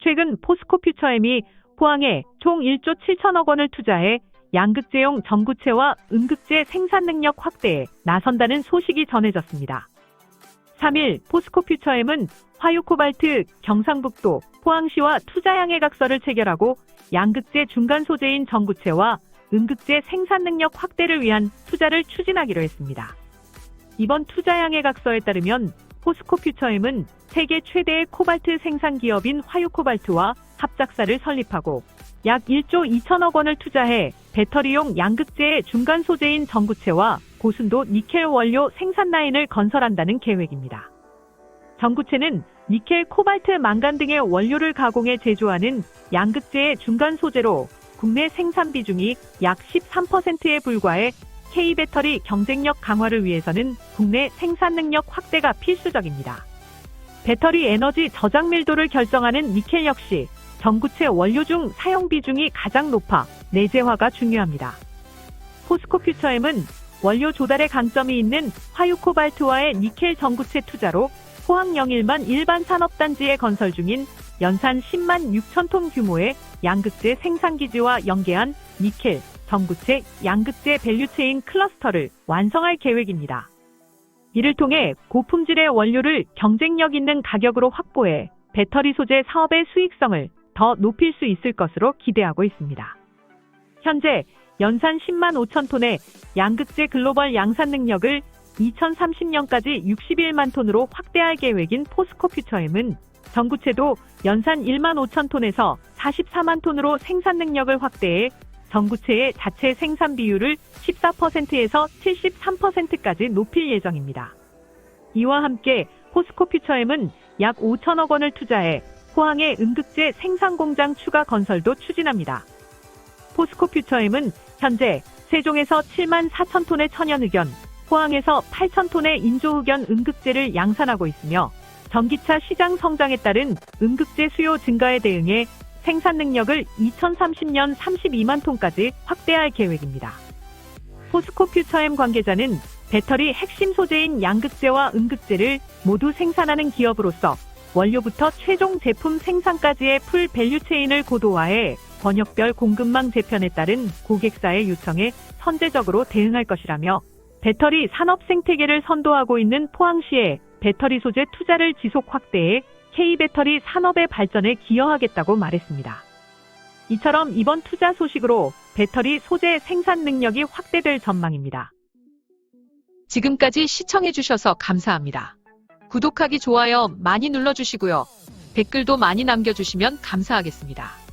최근 포스코 퓨처엠이 포항에 총 1조 7천억 원을 투자해 양극재용 전구체와 음극재 생산 능력 확대에 나선다는 소식이 전해졌습니다. 3일 포스코 퓨처엠은 화요코발트 경상북도 포항시와 투자양해각서를 체결하고 양극재 중간 소재인 전구체와 음극재 생산 능력 확대를 위한 투자를 추진하기로 했습니다. 이번 투자양해각서에 따르면 포스코 퓨처엠은 세계 최대의 코발트 생산 기업인 화요코발트와 합작사를 설립하고 약 1조 2천억 원을 투자해 배터리용 양극재의 중간 소재인 전구체와 고순도 니켈 원료 생산 라인을 건설한다는 계획입니다. 전구체는 니켈, 코발트, 망간 등의 원료를 가공해 제조하는 양극재의 중간 소재로 국내 생산 비중이 약 13%에 불과해 K배터리 경쟁력 강화를 위해서는 국내 생산 능력 확대가 필수적입니다. 배터리 에너지 저장 밀도를 결정하는 니켈 역시 전구체 원료 중 사용 비중이 가장 높아 내재화가 중요합니다. 포스코 퓨처엠은 원료 조달에 강점이 있는 화유코발트와의 니켈 전구체 투자로 포항 영일만 일반 산업단지에 건설 중인 연산 10만 6천 톤 규모의 양극재 생산기지와 연계한 니켈, 전구체, 양극재 밸류체인 클러스터를 완성할 계획입니다. 이를 통해 고품질의 원료를 경쟁력 있는 가격으로 확보해 배터리 소재 사업의 수익성을 더 높일 수 있을 것으로 기대하고 있습니다. 현재 연산 10만 5천 톤의 양극재 글로벌 양산 능력을 2030년까지 61만 톤으로 확대할 계획인 포스코 퓨처엠은 전구체도 연산 1만 5천 톤에서 44만 톤으로 생산 능력을 확대해 전구체의 자체 생산 비율을 14%에서 73%까지 높일 예정입니다. 이와 함께 포스코 퓨처엠은 약 5천억 원을 투자해 포항의 음극재 생산 공장 추가 건설도 추진합니다. 포스코 퓨처엠은 현재 세종에서 7만 4천 톤의 천연의견, 포항에서 8천 톤의 인조의견 음극재를 양산하고 있으며 전기차 시장 성장에 따른 음극재 수요 증가에 대응해 생산 능력을 2030년 32만 톤까지 확대할 계획입니다. 포스코 퓨처엠 관계자는 배터리 핵심 소재인 양극재와 음극재를 모두 생산하는 기업으로서 원료부터 최종 제품 생산까지의 풀 밸류체인을 고도화해 번역별 공급망 재편에 따른 고객사의 요청에 선제적으로 대응할 것이라며 배터리 산업 생태계를 선도하고 있는 포항시에 배터리 소재 투자를 지속 확대해 K배터리 산업의 발전에 기여하겠다고 말했습니다. 이처럼 이번 투자 소식으로 배터리 소재 생산 능력이 확대될 전망입니다. 지금까지 시청해주셔서 감사합니다. 구독하기, 좋아요 많이 눌러주시고요. 댓글도 많이 남겨주시면 감사하겠습니다.